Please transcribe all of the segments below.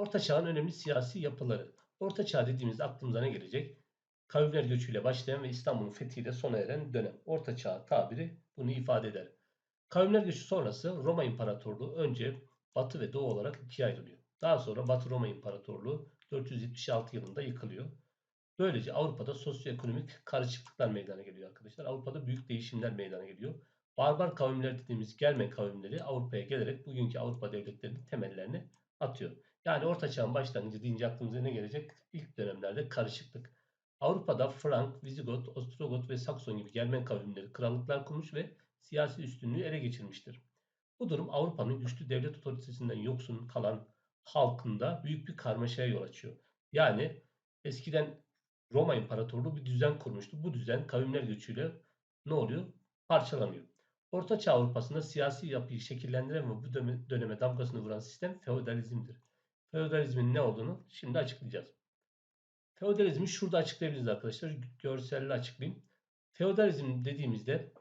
Orta Çağ'ın önemli siyasi yapıları. Orta Çağ dediğimizde aklımıza ne gelecek? Kavimler göçüyle başlayan ve İstanbul'un fethiyle sona eren dönem. Orta Çağ tabiri bunu ifade eder. Kavimler göçü sonrası Roma İmparatorluğu önce Batı ve Doğu olarak ikiye ayrılıyor. Daha sonra Batı Roma İmparatorluğu 476 yılında yıkılıyor. Böylece Avrupa'da sosyoekonomik karışıklıklar meydana geliyor arkadaşlar. Avrupa'da büyük değişimler meydana geliyor. Barbar kavimler dediğimiz Germen kavimleri Avrupa'ya gelerek bugünkü Avrupa devletlerinin temellerini atıyor. Yani Orta Çağ'ın başlangıcı deyince aklımıza ne gelecek? İlk dönemlerde karışıklık. Avrupa'da Frank, Visigot, Ostrogot ve Sakson gibi Germen kavimleri krallıklar kurmuş ve siyasi üstünlüğü ele geçirmiştir. Bu durum Avrupa'nın güçlü devlet otoritesinden yoksun kalan halkında büyük bir karmaşaya yol açıyor. Yani eskiden Roma İmparatorluğu bir düzen kurmuştu. Bu düzen kavimler göçüyle ne oluyor? Parçalanıyor. Orta Çağ Avrupa'sında siyasi yapıyı şekillendiren ve bu döneme damgasını vuran sistem feodalizmdir. Feodalizmin ne olduğunu şimdi açıklayacağız. Feodalizmi şurada açıklayabiliriz arkadaşlar. Görselle açıklayayım. Feodalizm dediğimizde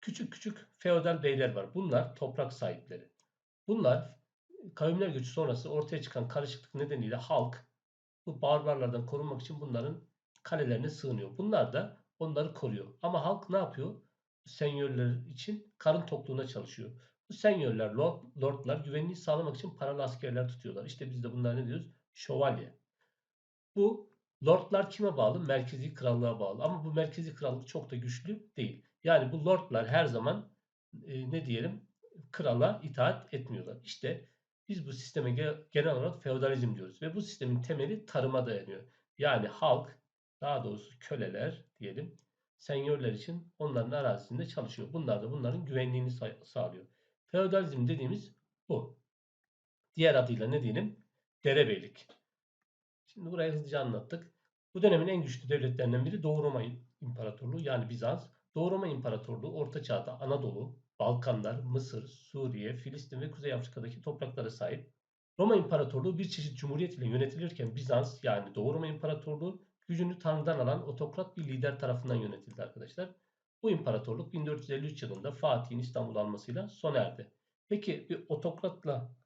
küçük küçük feodal beyler var. Bunlar toprak sahipleri. Bunlar kavimler göçü sonrası ortaya çıkan karışıklık nedeniyle halk bu barbarlardan korunmak için bunların kalelerine sığınıyor. Bunlar da onları koruyor. Ama halk ne yapıyor? Senyörler için karın tokluğuna çalışıyor. Bu senyörler, lord, lordlar güvenliği sağlamak için paralı askerler tutuyorlar. İşte biz de bunlar ne diyoruz? Şövalye. Bu lordlar kime bağlı? Merkezi krallığa bağlı. Ama bu merkezi krallık çok da güçlü değil. Yani bu lordlar her zaman e, ne diyelim krala itaat etmiyorlar. İşte biz bu sisteme genel olarak feodalizm diyoruz. Ve bu sistemin temeli tarıma dayanıyor. Yani halk daha doğrusu köleler diyelim senyörler için onların arazisinde çalışıyor. Bunlar da bunların güvenliğini sağlıyor. Feodalizm dediğimiz bu. Diğer adıyla ne diyelim? Derebeylik. Şimdi burayı hızlıca anlattık. Bu dönemin en güçlü devletlerinden biri Doğu Roma İmparatorluğu yani Bizans. Doğu Roma İmparatorluğu Orta Çağ'da Anadolu, Balkanlar, Mısır, Suriye, Filistin ve Kuzey Afrika'daki topraklara sahip. Roma İmparatorluğu bir çeşit cumhuriyet ile yönetilirken Bizans yani Doğu Roma İmparatorluğu gücünü Tanrı'dan alan otokrat bir lider tarafından yönetildi arkadaşlar. Bu imparatorluk 1453 yılında Fatih'in İstanbul almasıyla sona erdi. Peki bir otokratla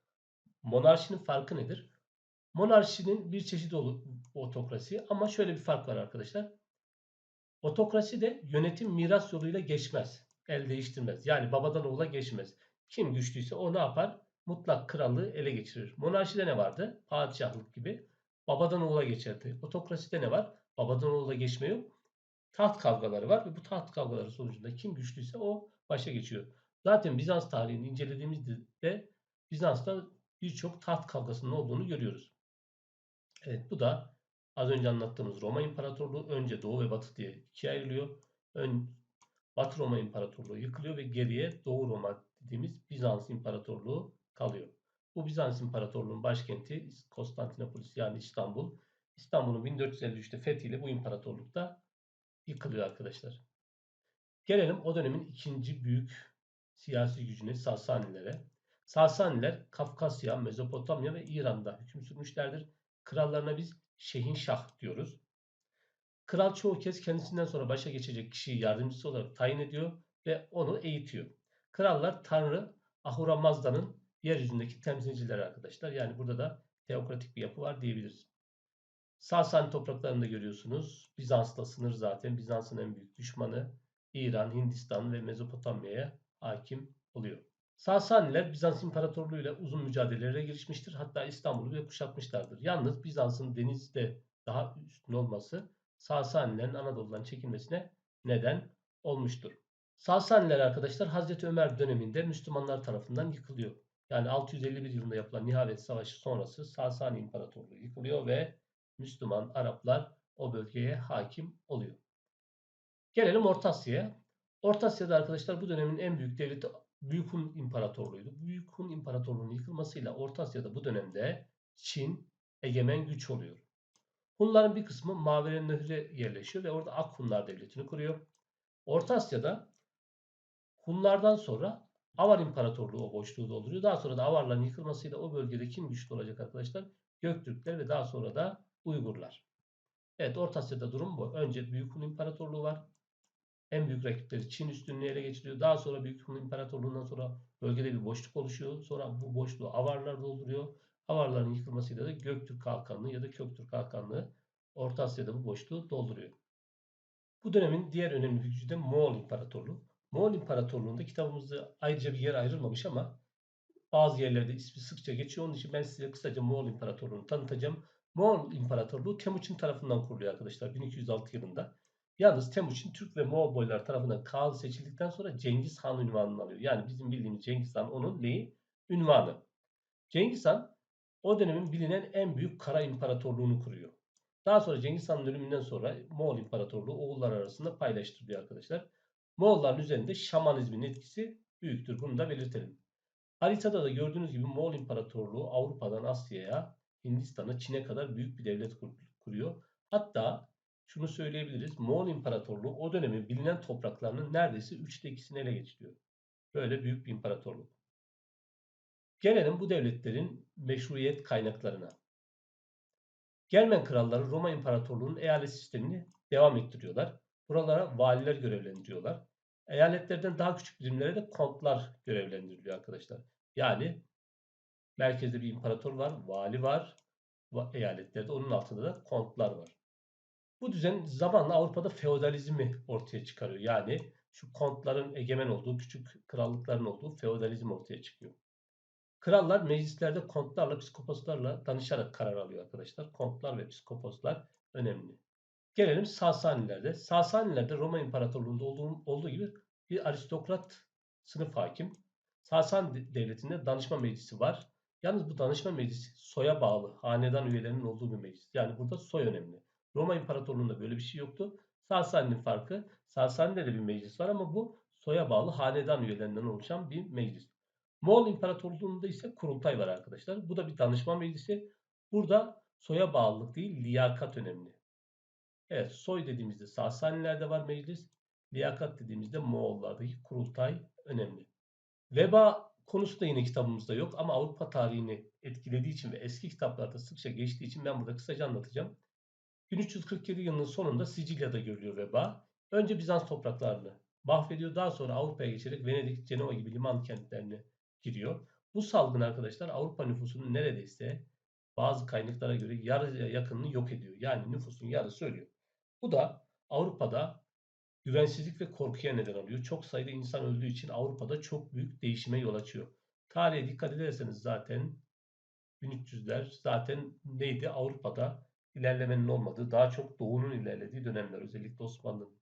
monarşinin farkı nedir? Monarşinin bir çeşidi olur otokrasi ama şöyle bir fark var arkadaşlar. Otokrasi de yönetim miras yoluyla geçmez. El değiştirmez. Yani babadan oğula geçmez. Kim güçlüyse o ne yapar? Mutlak krallığı ele geçirir. Monarşide ne vardı? Padişahlık gibi. Babadan oğula geçerdi. Otokraside ne var? Babadan oğula geçme yok. Taht kavgaları var ve bu taht kavgaları sonucunda kim güçlüyse o başa geçiyor. Zaten Bizans tarihini incelediğimizde Bizans'ta birçok taht kavgasının olduğunu görüyoruz. Evet bu da az önce anlattığımız Roma İmparatorluğu önce Doğu ve Batı diye ikiye ayrılıyor. Ön, Batı Roma İmparatorluğu yıkılıyor ve geriye Doğu Roma dediğimiz Bizans İmparatorluğu kalıyor. Bu Bizans İmparatorluğu'nun başkenti Konstantinopolis yani İstanbul. İstanbul'un 1453'te fethiyle bu imparatorlukta yıkılıyor arkadaşlar. Gelelim o dönemin ikinci büyük siyasi gücüne Sasanilere. Sasaniler Kafkasya, Mezopotamya ve İran'da hüküm sürmüşlerdir. Krallarına biz Şehinşah diyoruz. Kral çoğu kez kendisinden sonra başa geçecek kişiyi yardımcısı olarak tayin ediyor ve onu eğitiyor. Krallar Tanrı Ahura Mazda'nın yeryüzündeki temsilcileri arkadaşlar. Yani burada da teokratik bir yapı var diyebiliriz. Sasani topraklarında görüyorsunuz. Bizans'la sınır zaten. Bizans'ın en büyük düşmanı İran, Hindistan ve Mezopotamya'ya hakim oluyor. Sasaniler Bizans İmparatorluğu ile uzun mücadelelere girişmiştir. Hatta İstanbul'u bile kuşatmışlardır. Yalnız Bizans'ın denizde daha üstün olması Sasanilerin Anadolu'dan çekilmesine neden olmuştur. Sasaniler arkadaşlar Hazreti Ömer döneminde Müslümanlar tarafından yıkılıyor. Yani 651 yılında yapılan Nihavet Savaşı sonrası Sasani İmparatorluğu yıkılıyor ve Müslüman Araplar o bölgeye hakim oluyor. Gelelim Orta Asya'ya. Orta Asya'da arkadaşlar bu dönemin en büyük devleti Büyük Hun İmparatorluğu'ydu. Büyük Hun İmparatorluğu'nun yıkılmasıyla Orta Asya'da bu dönemde Çin egemen güç oluyor. Hunların bir kısmı Maveren Nehri'ne yerleşiyor ve orada Ak Hunlar Devleti'ni kuruyor. Orta Asya'da Hunlardan sonra Avar İmparatorluğu o boşluğu dolduruyor. Daha sonra da Avarların yıkılmasıyla o bölgede kim güçlü olacak arkadaşlar? Göktürkler ve daha sonra da Uygurlar. Evet Orta Asya'da durum bu. Önce Büyük Hun İmparatorluğu var. En büyük rakipleri Çin üstünlüğü ele geçiriyor. Daha sonra Büyük Hun İmparatorluğu'ndan sonra bölgede bir boşluk oluşuyor. Sonra bu boşluğu Avarlar dolduruyor. Avarların yıkılmasıyla da Göktürk Hakanlığı ya da Köktürk Hakanlığı Orta Asya'da bu boşluğu dolduruyor. Bu dönemin diğer önemli gücü de Moğol İmparatorluğu. Moğol İmparatorluğu'nda kitabımızda ayrıca bir yer ayrılmamış ama bazı yerlerde ismi sıkça geçiyor. Onun için ben size kısaca Moğol İmparatorluğu'nu tanıtacağım. Moğol İmparatorluğu Temuçin tarafından kuruluyor arkadaşlar 1206 yılında. Yalnız Temuçin Türk ve Moğol boylar tarafından Kağıl seçildikten sonra Cengiz Han ünvanını alıyor. Yani bizim bildiğimiz Cengiz Han onun neyi? Ünvanı. Cengiz Han o dönemin bilinen en büyük kara imparatorluğunu kuruyor. Daha sonra Cengiz Han'ın ölümünden sonra Moğol İmparatorluğu oğullar arasında paylaştırılıyor arkadaşlar. Moğolların üzerinde şamanizmin etkisi büyüktür. Bunu da belirtelim. Haritada da gördüğünüz gibi Moğol İmparatorluğu Avrupa'dan Asya'ya, Hindistan'a, Çin'e kadar büyük bir devlet kur- kuruyor. Hatta şunu söyleyebiliriz. Moğol İmparatorluğu o dönemin bilinen topraklarının neredeyse üçte ikisini ele geçiriyor. Böyle büyük bir imparatorluk. Gelelim bu devletlerin meşruiyet kaynaklarına. Germen kralları Roma İmparatorluğu'nun eyalet sistemini devam ettiriyorlar. Buralara valiler görevlendiriyorlar. Eyaletlerden daha küçük birimlere de kontlar görevlendiriliyor arkadaşlar. Yani merkezde bir imparator var, vali var, va- eyaletlerde onun altında da kontlar var. Bu düzen zamanla Avrupa'da feodalizmi ortaya çıkarıyor. Yani şu kontların egemen olduğu, küçük krallıkların olduğu feodalizm ortaya çıkıyor. Krallar meclislerde kontlarla, psikoposlarla danışarak karar alıyor arkadaşlar. Kontlar ve psikoposlar önemli. Gelelim Sasanilerde. Sasanilerde Roma İmparatorluğu'nda olduğu, olduğu gibi bir aristokrat sınıf hakim. Sasan de- devletinde danışma meclisi var. Yalnız bu danışma meclisi soya bağlı, hanedan üyelerinin olduğu bir meclis. Yani burada soy önemli. Roma İmparatorluğu'nda böyle bir şey yoktu. Sasani'nin farkı, Sasani'de de bir meclis var ama bu soya bağlı hanedan üyelerinden oluşan bir meclis. Moğol İmparatorluğu'nda ise kurultay var arkadaşlar. Bu da bir danışma meclisi. Burada soya bağlılık değil, liyakat önemli. Evet, soy dediğimizde Sasanilerde var meclis. Liyakat dediğimizde Moğollardaki kurultay önemli. Veba konusu da yine kitabımızda yok ama Avrupa tarihini etkilediği için ve eski kitaplarda sıkça geçtiği için ben burada kısaca anlatacağım. 1347 yılının sonunda Sicilya'da görülüyor veba. Önce Bizans topraklarını mahvediyor. Daha sonra Avrupa'ya geçerek Venedik, Cenova gibi liman kentlerine giriyor. Bu salgın arkadaşlar Avrupa nüfusunun neredeyse bazı kaynaklara göre yarıya yakınını yok ediyor. Yani nüfusun yarısı ölüyor. Bu da Avrupa'da güvensizlik ve korkuya neden oluyor. Çok sayıda insan öldüğü için Avrupa'da çok büyük değişime yol açıyor. Tarihe dikkat ederseniz zaten 1300'ler zaten neydi? Avrupa'da ilerlemenin olmadığı, daha çok doğunun ilerlediği dönemler. Özellikle Osmanlı'nın